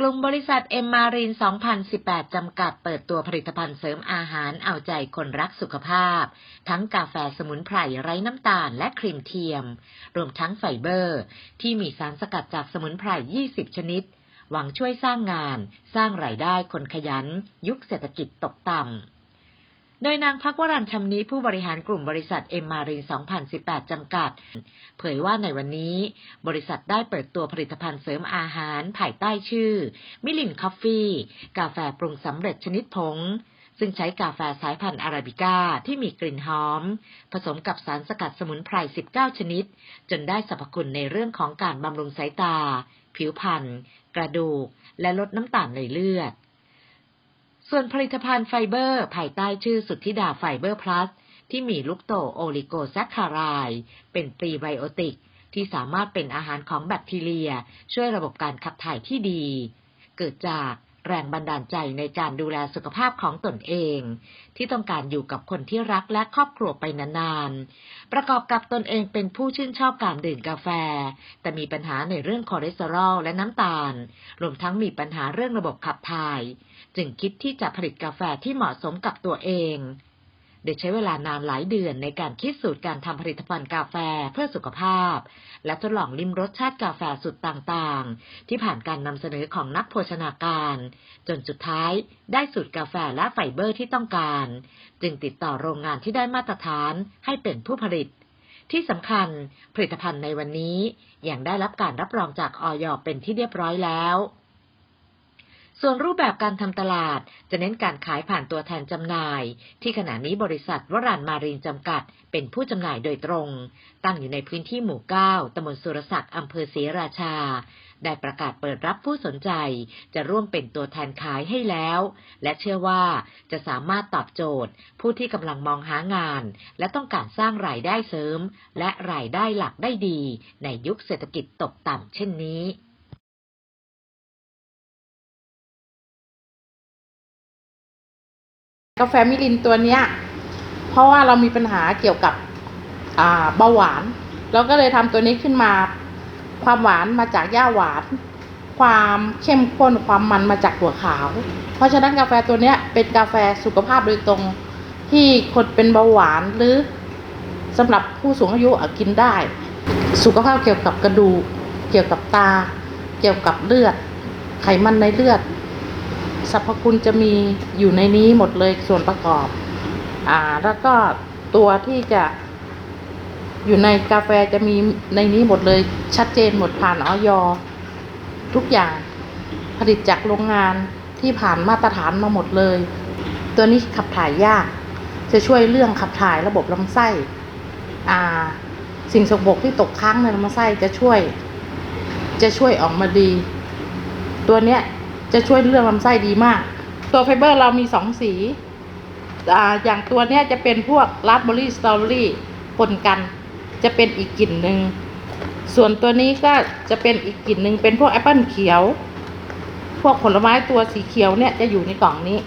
กลุ่มบริษัทเอ็มมารีน 2018 จำกัดเปิดตัวผลิตภัณฑ์เสริมอาหารเอาใจคนรักสุขภาพ ทั้งกาแฟสมุนไพรไร้น้ำตาลและครีมเทียม รวมทั้งไฟเบอร์ ที่มีสารสกัดจากสมุนไพร 20 ชนิด หวังช่วยสร้างงาน สร้างรายได้คนขยัน ยุคเศรษฐกิจตกต่ำ โดยนางพักวรันชำนี้ผู้บริหารกลุ่มบริษัทเอ็มมารีน2018 จำกัด เผยว่าในวันนี้ บริษัทได้เปิดตัวผลิตภัณฑ์เสริมอาหารภายใต้ชื่อ มิลินคอฟฟี่ กาแฟปรุงสำเร็จชนิดผง ซึ่งใช้กาแฟสายพันธุ์อาราบิก้าที่มีกลิ่นหอม ผสมกับสารสกัดสมุนไพร 19 ชนิด จนได้สรรพคุณในเรื่องของการบำรุงสายตา ผิวพรรณกระดูก และลดน้ำตาลในเลือด ส่วนผลิตภัณฑ์ไฟเบอร์ ภายใต้ชื่อสุทธิดาไฟเบอร์พลัส ที่มีลูกโตโอลิโกแซคคาราย เป็นปรีไบโอติก ที่สามารถเป็นอาหารของแบคทีเรีย ช่วยระบบการขับถ่ายที่ดี เกิดจาก แรงบันดาลใจในการดูแลสุขภาพของตนเอง ที่ต้องการอยู่กับคนที่รักและครอบครัวไปนานๆ ประกอบกับตนเองเป็นผู้ชื่นชอบการดื่มกาแฟ แต่มีปัญหาในเรื่องคอเลสเตอรอลและน้ำตาล รวมทั้งมีปัญหาเรื่องระบบขับถ่าย จึงคิดที่จะผลิตกาแฟที่เหมาะสมกับตัวเอง โดยใช้เวลานานหลายเดือนในการคิดสูตรการทำผลิตภัณฑ์กาแฟเพื่อสุขภาพ และทดลองลิ้มรสชาติกาแฟสุดต่างๆ ที่ผ่านการนำเสนอของนักโภชนาการ จนสุดท้ายได้สูตรกาแฟและไฟเบอร์ที่ต้องการ จึงติดต่อโรงงานที่ได้มาตรฐานให้เป็นผู้ผลิต ที่สำคัญผลิตภัณฑ์ในวันนี้ยังได้รับการรับรองจากออยเป็นที่เรียบร้อยแล้ว ส่วนรูปแบบการทำตลาดจะเน้นการขายผ่านตัวแทนจำหน่าย ที่ขณะนี้บริษัทวรานมารีนจำกัด เป็นผู้จำหน่ายโดยตรง ตั้งอยู่ในพื้นที่หมู่ 9ตำบลสุรศักดิ์อำเภอศรีราชา ได้ประกาศเปิดรับผู้สนใจ จะร่วมเป็นตัวแทนขายให้แล้ว และเชื่อว่าจะสามารถตอบโจทย์ ผู้ที่กำลังมองหางาน และต้องการสร้างรายได้เสริม และรายได้หลักได้ดี ในยุคเศรษฐกิจตกต่ำเช่นนี้ กาแฟมิลินตัวเนี้ย เพราะว่าเรามีปัญหาเกี่ยวกับอ่าเบาหวาน เราก็เลยทำตัวนี้ขึ้นมา ความหวานมาจากหญ้าหวาน ความเข้มข้นความมันมาจากถั่วขาว เพราะฉะนั้นกาแฟตัวเนี้ยเป็นกาแฟสุขภาพโดยตรงที่คนเป็นเบาหวานหรือสำหรับผู้สูงอายุอะกินได้ สุขภาพเกี่ยวกับกระดูกเกี่ยวกับตา เกี่ยวกับเลือด ไขมันในเลือด สรรพคุณจะมีอยู่ในนี้หมดเลยส่วนประกอบ อ่า แล้วก็ตัวที่จะอยู่ในกาแฟจะมีในนี้หมดเลยชัดเจนหมดผ่านออยทุกอย่างผลิตจากโรงงานที่ผ่านมาตรฐานมาหมดเลย ตัวนี้ขับถ่ายยาก จะช่วยเรื่องขับถ่ายระบบลำไส้อ่า สิ่งสกปรกที่ตกค้างในลำไส้จะช่วย จะช่วยออกมาดี ตัวเนี้ย จะช่วยเรื่องลำไส้ดีมาก ตัวไฟเบอร์เรามีสองสีอ่าอย่างตัวเนี้ยจะเป็นพวกราสเบอร์รี่สตรอเบอรี่ปนกัน จะเป็นอีกกลิ่นหนึ่งส่วนตัวนี้ก็จะเป็นอีกกลิ่นหนึ่งเป็นพวกแอปเปิลเขียว พวกผลไม้ตัวสีเขียวเนี่ยจะอยู่ในกล่องนี้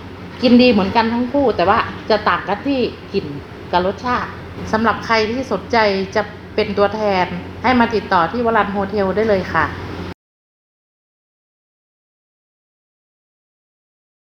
กินดีเหมือนกันทั้งคู่ แต่ว่าจะต่างกันที่กลิ่นกับรสชาติสำหรับใครที่สนใจจะเป็นตัวแทนให้มาติดต่อที่วรันโฮเทลได้เลยค่ะ